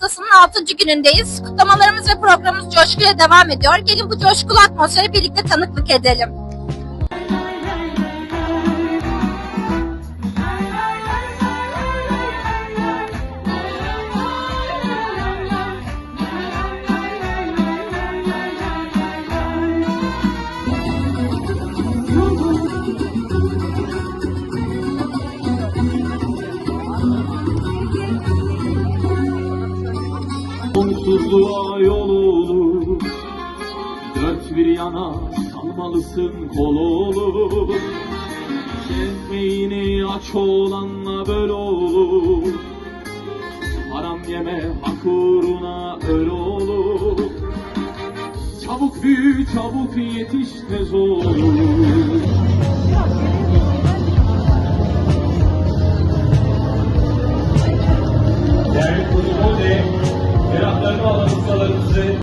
haftasının 6. günündeyiz. Kutlamalarımız ve programımız coşkuyla devam ediyor. Gelin bu coşkulu atmosfere birlikte tanıklık edelim. Sonsuzluğa yol olur. Dört bir yana salmalısın kol olur. Ekmeğini aç olanla böl olur. Haram yeme hak uğruna öl olur. Çabuk büyü çabuk yetiş tez olur Vamos dizer.